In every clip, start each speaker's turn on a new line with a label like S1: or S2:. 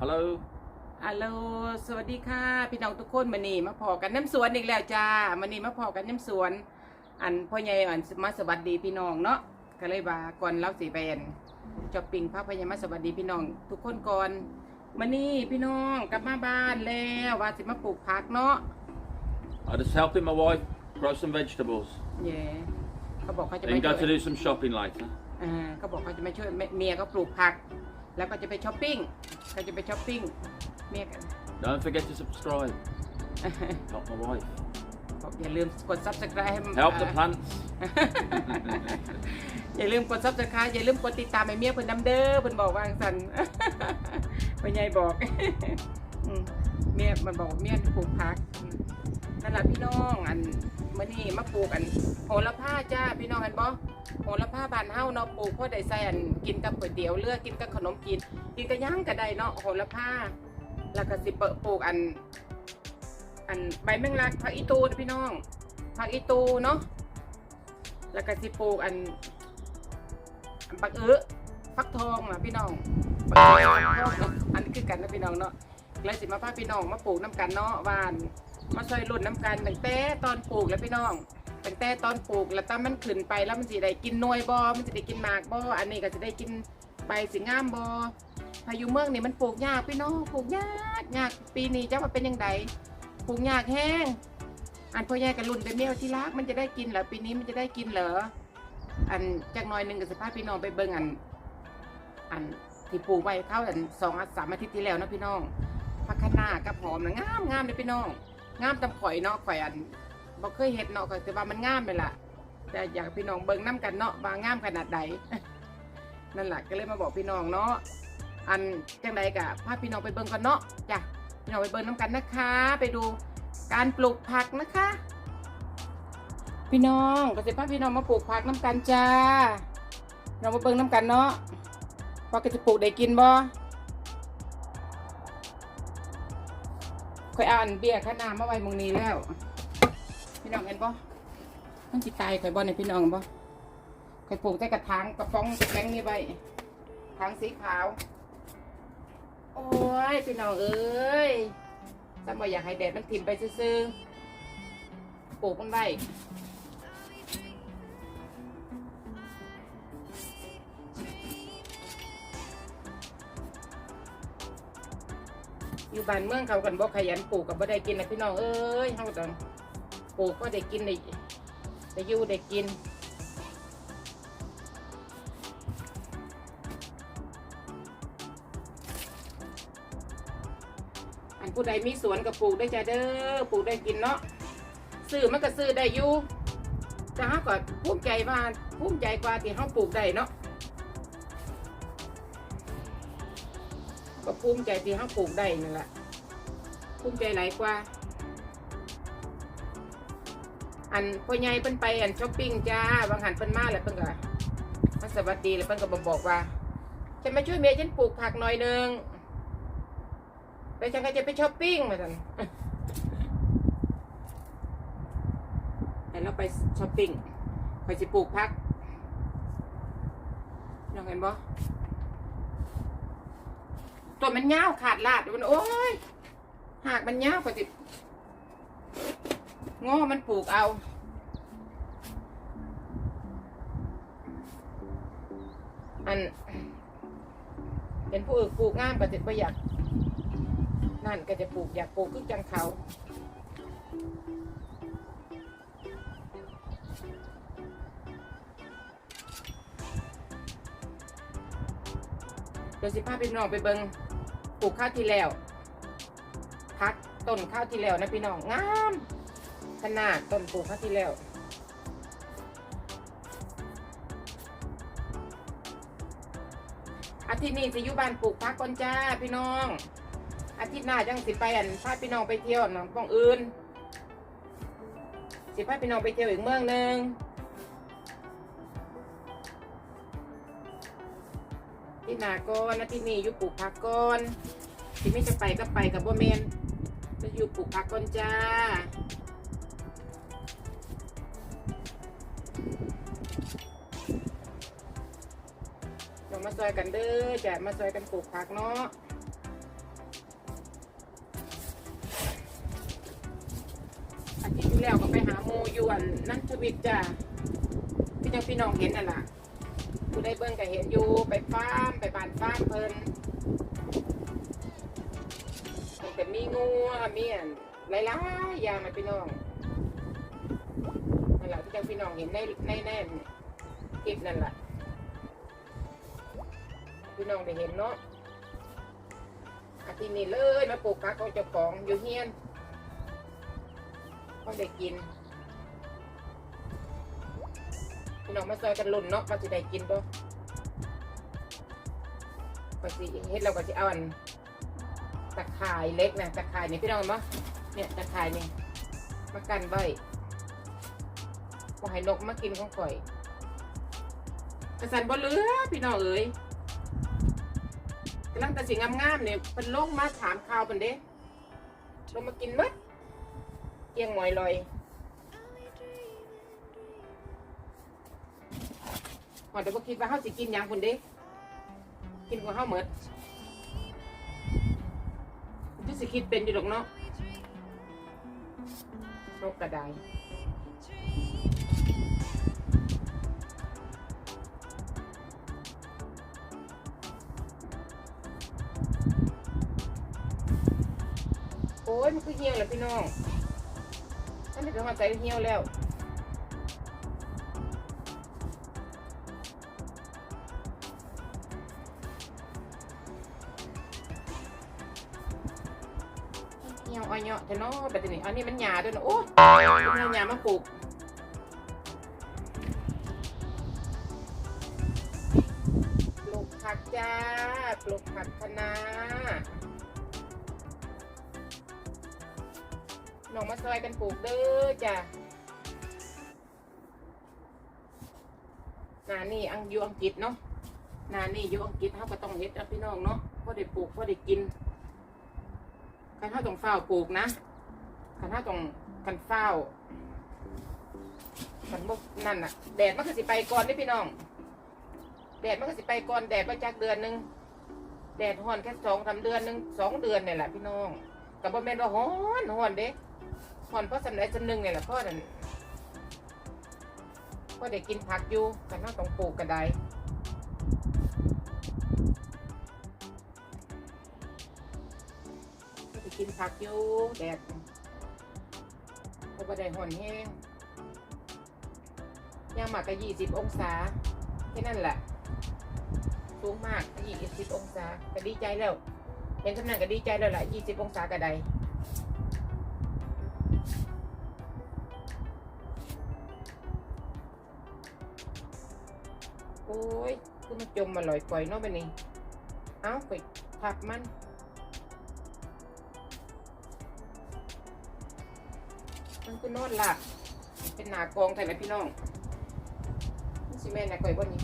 S1: Hello.
S2: ฮัลโหล สวัสดีค่ะ พี่น้องทุกคนมานี่มาพอกันน้ำสวนอีกแล้วจ้ามานี่มาพอกันน้ำสวน อันพ่อใหญ่อันมาสวัสดีพี่น้องเนาะก็เลยว่าก่อนเล่าสีแบนจอบปิงพระพญามาสวัสดีพี่น้อง ทุกคนก่อนมานี่พี่น้องกลับมาบ้านแล้วว่าสิมาปลูกผักเนาะ
S1: I just helping my wife grow some vegetables.
S2: เย่เขาบอกเขาจะ
S1: Then
S2: ไม่
S1: go
S2: ช่วย
S1: to do some shopping later.
S2: อ่าเขาบอกเขาจะมาช่วยเมียก็ปลูกผัก แล้วก็จะไปช้อปปิ้งเขาจะไปช้อปปิ้งเมียกัน
S1: Don't forget to subscribe. Help my wife.
S2: บอกอย่าลืมกด subscribe ให้
S1: Help the
S2: อ่า
S1: plants.
S2: อย่าลืมกด subscribe อย่าลืมกดติดตามไอ้เมียเพิ่นนำเด้อเพิ่นบอกว่าจังซั่นพ่อใหญ่บอกอืมเมียมันบอกเมียปลูกผักอืมนั่นแหละพี่น้องอันมื้อนี้มาปลูกอันโหระพาจ้าพี่น้องเห็นบ่ โหระพาบานเฮาเนาะปลูกพอได้ใส่อันกินกับก๋วยเตี๋ยวเรือกินกับขนมจีนกินกับหยังก็ได้เนาะโหระพาแล้วก็สิเปิดปลูกอัน อันใบแมงลักผักอีตูนะพี่น้องผักอีตูเนาะแล้วก็สิปลูกอันอันปักเออฟักทองนะพี่น้องอันนี้คือกันนะพี่น้องเนาะแล้วสิมาพาพี่น้องมาปลูกน้ำกันเนาะวาน มาซอยรุ่นน้ำกันตั้งแต่ตอนปลูกแล้วพี่น้อง ตั้งแต่ตอนปลูกแล้วตอนมันขึ้นไปแล้วมันสิได้กินหน่วยบอมันสิได้กินหมากบออันนี้ก็จะได้กินใบสิงามบอพายุเมืองนี่มันปลูกยากพี่น้องปลูกยากยากปีนี้จะมาเป็นยังไงปลูกยากแห้ง อันพ่อแย่กับรุ่นไปเมียวที่รักมันจะได้กินเหรอปีนี้มันจะได้กินเหรออันจากน้อยหนึ่งกับสภาพพี่น้องไปเบิ่งอัน อันที่ปลูกไว้เข้าอันสองอาทิตย์สามอาทิตย์ที่แล้วนะพี่น้องพักคะน้ากับหอมนะงามงามเลยพี่น้อง งามตำข่อยเนาะข่อยอัน บ่เคยเห็ดเนาะข่อยแต่ว่ามันงามเลยล่ะ แต่อยากพี่น้องเบิ่งน้กันเนาะว่างามขนาดใดนั่นแหละก็เลยมาบอกพี่น้องเนาะอันจังใดกะพาพี่น้องไปเบิ่งกันเนาะจ้ะพี่น้องไปเบิ่งน้กันนะคะ ไปดูการปลูกผักนะคะ พี่น้องก็จะพาพี่น้องมาปลูกผักน้ำกันจ้าเรามาเบิ่งน้ำกันเนาะว่าก็จะปลูกได้กินบ่ค่อยเอาอันเบี้ยข้านามาไว้มงนี้แล้ว พี่น้องเห็นบ่มันสิตายข่อยบ่เนี่ยพี่น้องบ่ข่อยปลูกแต่กระถางกระป๋องแข็งนี่ไว้ถางสีขาว โอ้ยพี่น้องเอ้ยถ้าบ่อยากให้แดดมันถิ่มไปซื่อๆปลูกมันไว้อยู่บ้านเมืองเขากันบ่ขยันปลูกกับบ่ได้กินนะพี่น้องเอ้ยเฮาต้อง ปลูกก็ได้กินได้ได้อยู่ได้กินอันผู้ใดมีสวนก็ปลูกได้จ้าเด้อปลูกได้กินเนาะซื้อมันก็ซื้อได้อยู่แต่เฮาก็ภูมิใจว่าภูมิใจกว่าที่เฮาปลูกได้เนาะก็ภูมิใจที่เขาปลูกได้นั่นแหละภูมิใจหลายกว่า อันพ่อใหญ่เพิ่นไปอันช้อปปิ้งจ้าบางหันเพิ่นมาแล้วเพิ่นก็มาสวัสดีแล้วเพิ่นก็มาบอกว่าฉันมาช่วยเมียฉันปลูกผักหน่อยหนึงแล้วฉันก็จะไปช้อปปิ้งมาสันแต่เราไปช้อปปิ้งไปสิปลูกผักน้องเห็นบ่ตัวมันยาขาดลาดมันโอ้ยหากมันยาวกว่าติ งอมันปลูกเอา อัน เป็นผู้อื่นปลูกงามก็จะประหยัดนั่นก็จะปลูกอยากปลูกคือจังเขาเดี๋ยวสิพาพี่น้องไปเบิงปลูกข้าวที่แล้ว พักต้นข้าวที่แล้วนะพี่น้องงาม ขนาดต้นปลูกข้าที่แล้วอาทิตย์นี้สิอยู่บ้านปลูกพักก่อนจ้าพี่น้อง อาทิตย์หน้าจังสิไปอันพาพี่น้องไปเที่ยวหนองป้องอื่น สิพาพี่น้องไปเที่ยวอีกเมืองหนึ่งที่หนาก่อนอาทิตย์นี้อยู่ปลูกพักก่อนที่ไม่จะไปก็ไปกับบ่แมนจะอยู่ปลูกพักก่อนจ้า เรามาซอยกันเด้อจกมาซอยกันปลูกผักเนาะอาทิตย์ที่แล้วก็ไปหาโมยวนนั่นทวิตจ้ะพี่น้องพี่น้องเห็นน่ะล่ะกูได้เบิ้งก็เห็นอยู่ไปฟ้ามไปบานฟ้ามเพิ่นแต่มีงูมีอันหลายๆอย่างนะพี่น้อง จ้าพี่น้องเห็นในในแน่คลิปนั่นแหละพี่น้องได้เห็นเนาะอาทิตย์นี้เลยมาปลูกผักของเจ้าของอยู่เฮียนเขาได้กินพี่น้องมาซอยกันลุ่นเนาะมาสิได้กินบ่ก็สิเฮ็ดเราก็สิเอาอันตะข่ายเล็กนะตะข่ายนี่พี่น้องเห็นบ่เนี่ยตะข่ายนี่มากันไว้ บ่ให้นกมากินของข่อยกระสันบ่เหลือพี่น้องเอ้ยกำลังแต่สิงงามๆเนี่ยเพิ่นลงมาถามข่าวเพิ่นเด้ลงมากินหมดเกียงหมอยลอยหอดเดี๋ยวบ่คิดว่าเขาสิกินหยังคนเด้ กินของเขาเหมือดที่สิคิดเป็นอยู่หรอกเนาะนกกระได โอ้ยมันคือเหี่ยวแล้วพี่น้องท่านนี่เป็นหัวใจเหี่ยวแล้วเหี่ยวอ้อยเนาะแต่เนาะแบบนี้อันนี้มันหยาด้วยนะโอ้ยเอาหยามาปลูกปลูกผักจ้าปลูกผักคะน้า น้องมาซอยกันปลูกเด้อจ้ะนานี่อังยูอังกฤษเนาะนานี่ยูอังกฤษเขาก็ต้องเฮ็ดนะพี่น้องเนาะพอได้ปลูกพอได้กินคันเขาต้องเฝ้าวปลูกนะคันเขาต้องคันเฝ้าวคันบกนั่นน่ะ แดดมันก็สิไปก่อนนี่พี่น้อง แดดมันก็สิไปก่อนแดดมาจากเดือนหนึงแดดฮ้อนแค่สองสามเดือนหนึงสองเดือนเนี่ยแหละพี่น้องกับบ่แม่นว่าฮ้อนฮ้อนเด้ ฮ้อนเพราะสำไรสำนึงเนี่ยแหละพ่อนั่นพ่อได้กินผักอยู่แต่เราต้องปลูกกระไดก็ได้กินผักอยู่แดดก็บ่ได้ฮ้อนแห้งย่างมากก็ยี่สิบองศาแค่นั้นแหละสูงมากยี่สิบองศาก็ดีใจแล้วเห็นสำนักก็ดีใจแล้วแหละยี่สิบองศากระได โอ้ยคือมันจมมาลอยปล่อยเนาะไปนี่เอ้าไปทับมันมันคือนอนหลับเป็นหนากองไทยแหละพี่น้องนี่สิแม่นนะก่อยบ่นี้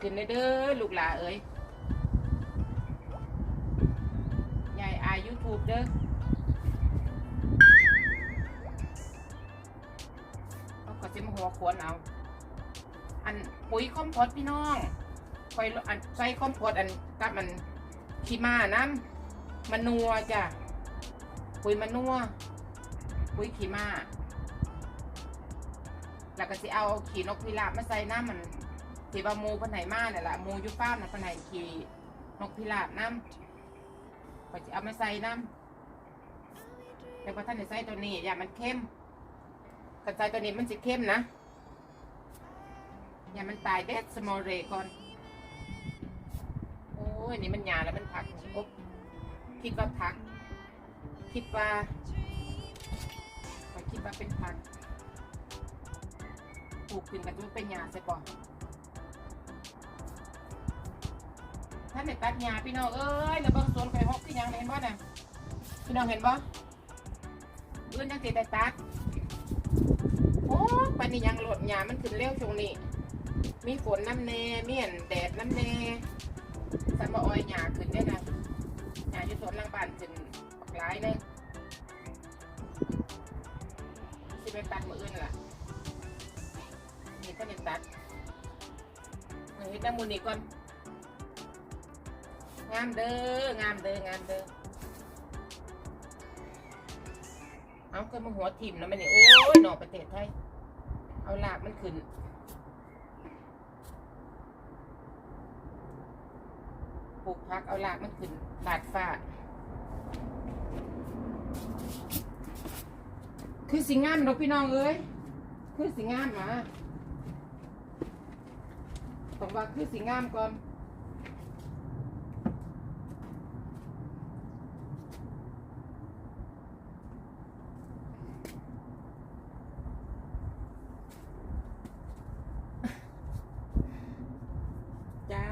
S2: ขึ้นเลยเด้อลูกหลาเอ้ยยายอายยูทูบเด้อเอาก็จะมาหัวขวนเอา อันปุ๋ยคอมโพสพี่น้องคอยอันใส่คอมโพสอันกับมันขี้มาน้ำมันนัวจ้ะปุ๋ยมันนัวปุ๋ยขี้มาแล้วก็สิเอาขี้นกพิราบมาใส่น้ำมัน ที่ว่าหมูเพันไหนมาเนี่ยแหละหมูอยูฟ้าร์มนะเพันไหนขี้นกพิราบน้ำก็จะเอามาใส่น้ำแต่ว่าท่านจะใส่ตัวนี้อย่ามันเข้มกันใส่ตัวนี้มันจะเข้มนะ อย่ามันตายเด็ดสมอลเรก่อน โอ้ยนี่มันยาแล้วมันผักอบคิดว่าผัก คิดว่าข้อยคิดว่าเป็นผักปลูกขึ้นกันจะเป็นยาใช่ปะ ท่านเด็ตัดหยาพี่น้องเอ้ยแล้วเบางสวนไข่หกที่ยังเห็นบ่น่ะพี่น้องเห็นบ่เอื้อนยังสิได้ตัดโอ้ปานนี้ยังหลดหยามันขึ้นเร็วช่วงนี้ มีฝนน้ำแน่มีอันแดดน้ำแน่สันบ่ออยหยาขึ้นได้นะหยาอยู่สวนหลังบ้านขึ้นบักหลายเลยสิไปตัดมืออื่นล่ะนี่ก็ยังตัดเอาเฮ็ดน้ำมูนี่ก่อน งามเด้องามเด้องามเด้อเอาก็มาหัวทิ่มนะมันนี่โอ้ยหนอประเทศไทยเอาลากมันขึ้นปลูกพักเอาลากมันขึ้นบาดฟ้าคือสิงามดอกพี่น้องเอ้ยคือสิงามมาต้องว่าคือสิงามก่อน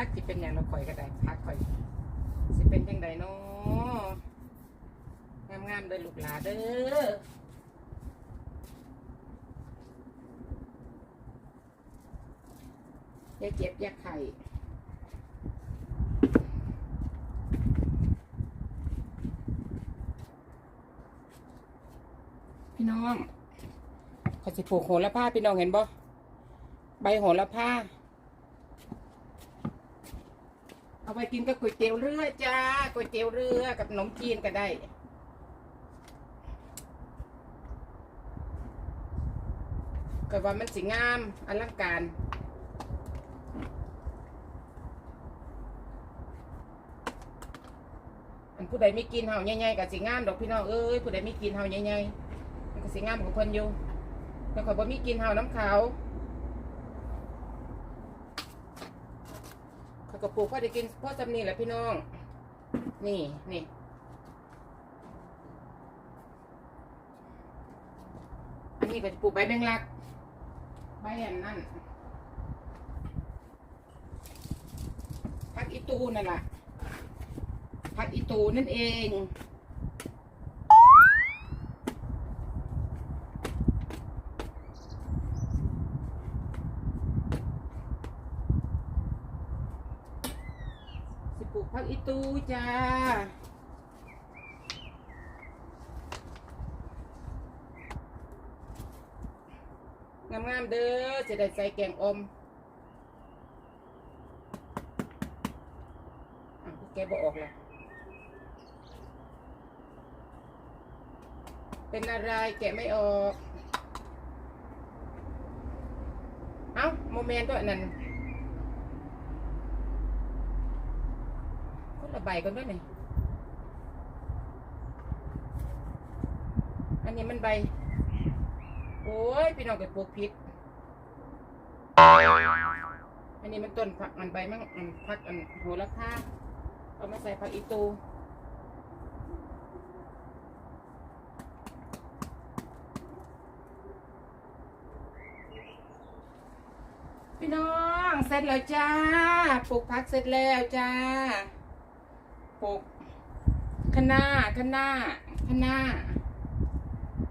S2: จ้าสิเป็นอย่างเราข่อยก็ได้พักข่อยสิเป็นยังไงเนาะงามงามๆเด้อลูกหลาเด้ออย่าเจ็บอย่าไข่พี่น้องขอยสิปลูกโหระพาพี่น้องเห็นบ่ใบโหระพา เอา ไปกินกับก๋วยเตี๋ยวเรือจ้าก๋วยเตี๋ยวเรือกับขนมจีนก็ได้ก็ว่ามันสิงามอลังการอันผู้ใดไม่กินเฮาใหญ่ๆกับสิงามดอกพี่น้องเอ้ยผู้ใดไม่กินเฮาใหญ่ๆมันก็สิงามของเพิ่นอยู่แต่ขอยบ่มีกินเฮาน้ำขาว ข้าว กระปุกพ่อได้กินพ่อจำนี่แหละพี่น้อง นี่นี่อันนี้ก็จะปลูกใบแมงลัก ใบอันนั่นพักอีตูนั่นแหละพักอีตูนั่นเอง สิปลูกพักอีตู จ้า งามๆเด้อจะได้ใส่แกงอมแกบอกออกแล้วเป็นอะไรแกไม่ออก เอ้าโมเมนต์ตัวนั้น คนละ ใบกันด้วยนี่อันนี้มันใบ โอ้ยพี่น้องไปปลูกพิษอันนี้มันต้นผักมันใบมั่งอันผักอันโหระพาเอามาใส่ผักอีตูพี่น้อง เสร็จแล้วจ้า ปลูกผักเสร็จแล้วจ้า ปลูกคะน้าคะน้าคะน้า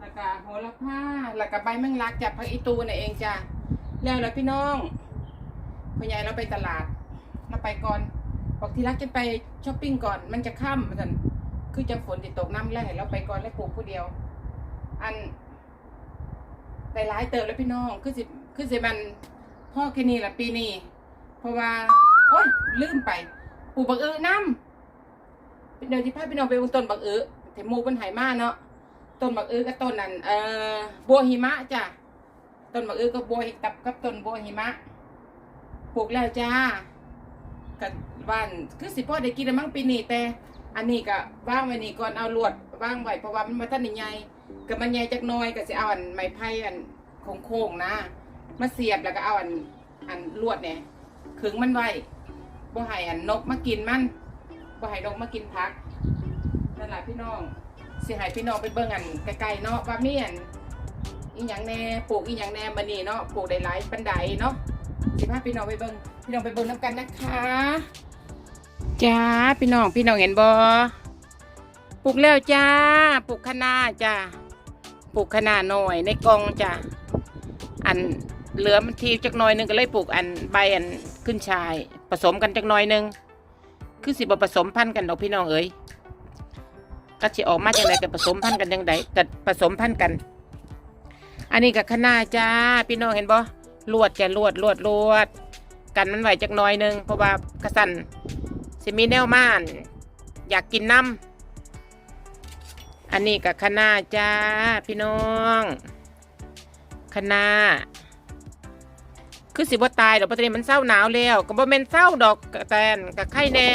S2: แล้วก็โหระพาแล้วก็ใบแมงลักจากผักอีตูน่ะเองจ้าแล้วแล้วพี่น้องพ่อใหญ่เราไปตลาดเราไปก่อนบอกที่รักจะไปช้อปปิ้งก่อนมันจะค่ำมันคือจะฝนติดตกน้ำแล้วให้เราไปก่อนแล้วปลูกผู้เดียว อันได้หลายเติบแล้วพี่น้องคือสิคือสิมันพ่อแค่นี้ละปีนี้เพราะว่า โอ้ยลืมไปปลูกบักเออน้ำ เป็นเดี๋ยวที่พาพี่น้องไปบนต้นบักเออแต่หมูเป็นไหมาเนาะต้นบักเออกับต้นนั้นเอ่อบัวหิมะจ้ะต้นบักเออกับบัวหิกับกับต้นบัวหิมะปลูกแล้วจ้ากับบ้านคือสิพ่อได้กินแล้วมั้งปีนี้แต่ อันนี้ก็ว่างไว้นี่ก่อนเอาลวดว่างไว้เพราะว่ามันมาท่านได้ใหญ่ก็มันใหญ่จักน้อยก็สิเอาอันไม้ไผ่อันโค้งๆนะมาเสียบแล้วก็เอาอันอันลวดเนี่ยขึงมันไว้บ่ให้อันนกมากินมัน บ่ให้นกมากินผักนั่นแหละพี่น้องสิให้พี่น้องไปเบิ่งอันไกลๆเนาะว่ามีอันอีหยังแน่ปลูกอีหยังแน่บัดนี้เนาะปลูกได้หลายปานใดเนาะสิพาพี่น้องไปเบิ่งพี่น้องไปเบิ่งนํกันนะคะจ้าพี่น้องพี่น้องเห็นบ่ปลูกแล้วจ้าปลูกคะน้าจ้าปลูกคะน้าหน่อยในกองจ้าอันเหลือมันทีจักหน่อยหนึงก็เลยปลูกอันใบอันขึ้นชาย ผสมกันจักหน่อยหนึง คือสิบผสมพันธุ์กันดอกพี่น้องเอ้ยก็สิออกมาจังไดก็ผสมพันธุ์กันจังไดก็ผสมพันธุ์กัน อันนี้กับคณะจ้าพี่น้องเห็นบ่ลวดจะลวดลวดลวด กันมันไหวจักน่อยหนึงเพราะว่ากระสันสิมีแนวม่าน อยากกินน้ำอันนี้กับคณะจ้าพี่น้องคณะ คือสิบ่ตายดอกเพระตอนนี้มันเศร้าหนาวแล้ว ก็บ่แม่นเศร้าดอกกะแตนกับไข่แน่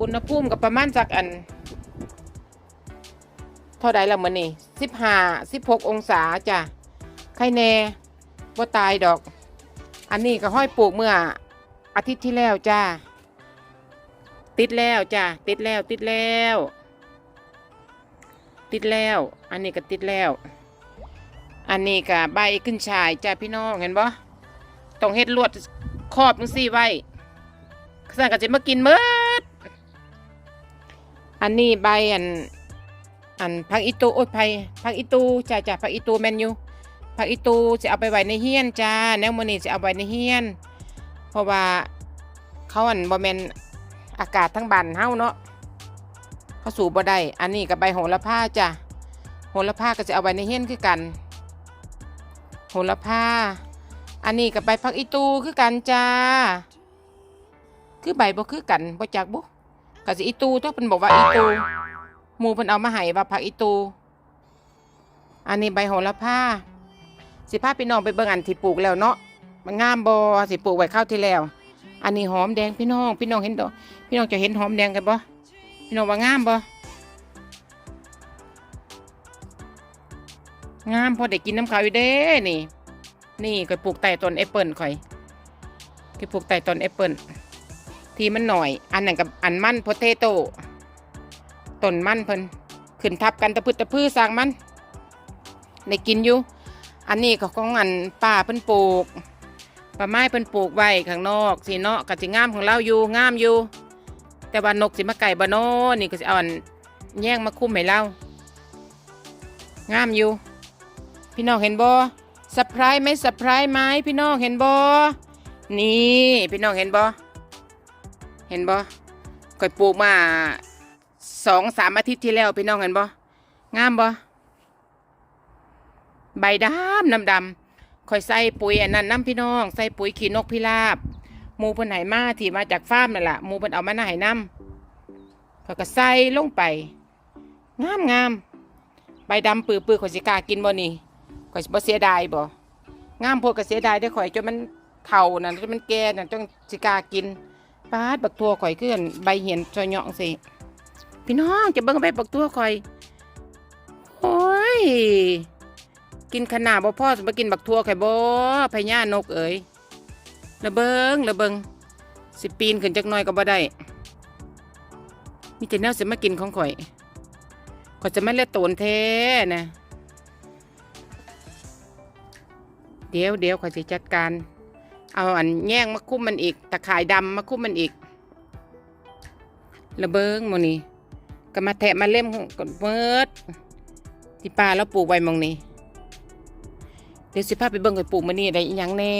S2: อุณหภูมิก็ประมาณจักอัน เท่าใดละมื้อนี้สิบห้าสิบหกองศาจ้ะไข่แน่บ่ตายดอก อันนี้ก็ห้อยปลูกเมื่ออาทิตย์ที่แล้วจ้าติดแล้วจ้าติดแล้วติดแล้ว ติดแล้ว อันนี้ก็ติดแล้ว อันนี้ก็ใบขึ้นชายจ้าพี่น้องเห็นบ่ ต้องเฮ็ดลวดครอบจังซี่ไว้สั่งก็จะมากินเมิดอันนี้ใบอัน อันผักอีตูโอ้ยไผผักอีตูจ้าจ้าผักอีตูแมนยูผักอีตูจะเอาไปไว้ในเฮียนจ้าแนวมื้อนี้จะเอาไว้ในเฮียน เพราะว่าเขาอันบ่แม่นอากาศทั้งบ้านเฮาเนาะเขาสูบบ่ได้อันนี้กับใบโหระพาจ้าโหระพาก็จะเอาไว้ในเฮียนคือกัน โหระพา อันนี้กับใบผักอีตูคือกันจ้า คือใบบ่คือกันบ่จักบุก็สิอีตูตัวเพิ่นบอกว่าอีตูหมูเพิ่นเอามาให้ว่าผักอีตู อันนี้ใบโหระพาสิพาพี่น้องไปเบิ่งอันที่ปลูกแล้วเนาะมันงามบ่สิปลูกไว้ข้าวที่แล้ว อันนี้หอมแดงพี่น้อง พี่น้องเห็นดอกพี่น้องจะเห็นหอมแดงกันบ่พี่น้องว่างามบ่งามพอได้กินน้ำขาวอยู่เด้นี่ นี่ก็ปลูกใต้ต้นแอปเปิลข่อยก็ปลูกใต้ต้นแอปเปิลที่มันหน่อย อันนั้นกับอันมันโพเตโต้ต้นมันเพิ่นขึ้นทับกันตะพืดตะพือสร้างมันได้กินอยู่ อันนี้ก็ของอันป้าเพิ่นปลูกป่าไม้เพิ่นปลูกไว้ข้างนอกสีเนาะก็สิงามของเราอยู่งามอยู่ แต่ว่านกสิมาไก่บ่เนาะนี่ก็สิเอาอันแย่งมาคุ้มให้เรางามอยู่ พี่น้องเห็นบ่ สปรายไหมสปรายไหมพี่น้องเห็นบ่นี่พี่น้องเห็นบ่เห็นบ่ก่อยปลูกมาสองสามอาทิตย์ที่แล้วพี่น้องเห็นบ่งามบ่ใบดำน้ำดำคอยใส่ปุ๋ยอันนั้นน้ำพี่น้องใส่ปุ๋ยขี้นกพิราบหมูเพิ่นไหมาที่มาจากฟาร์มนั่นแหละหมูเพิ่นเอามาหน้าให้น้ำเขาก็ใส่ลงไป งามงามใบดำปื้อปื้อข่อยสิกากินบ่นี่ ข่อยบ่เสียดายบ่งามโพดก็เสียดายได้อข่อยจนมันเฒ่านั่นจนมันแก่นั่นจนสิกล้ากินปาดบักทั่วข่อยคืออันใบเหียนจอยเหยองสิพี่น้องจะเบิ่งใบบักตัวคอยโอ้ยกินขนาดบ่พ่อสมากินบักทั่วข่อยบ่พญานกเอ๋ยระเบิงระเบิงสิปีนขึ้นจักหน่อยก็บ่ได้มีแต่แนวสิมากินของข่อยข่อยจะไม่เล่โตนแท้นะ เดี๋ยวเดี๋ยวขอจะจัดการ เอาอันแย่งมาคุ้มมันอีก ตะข่ายดำมาคุ้มมันอีก ระเบิงมองนี่ก็มาแทะมาเล่มกดเมิดที่ป่าแล้วปลูกไว้มองนี่เดี๋ยวสิพาไปเบิ่งกับปลูกมันนี่ได้อีหยังแน่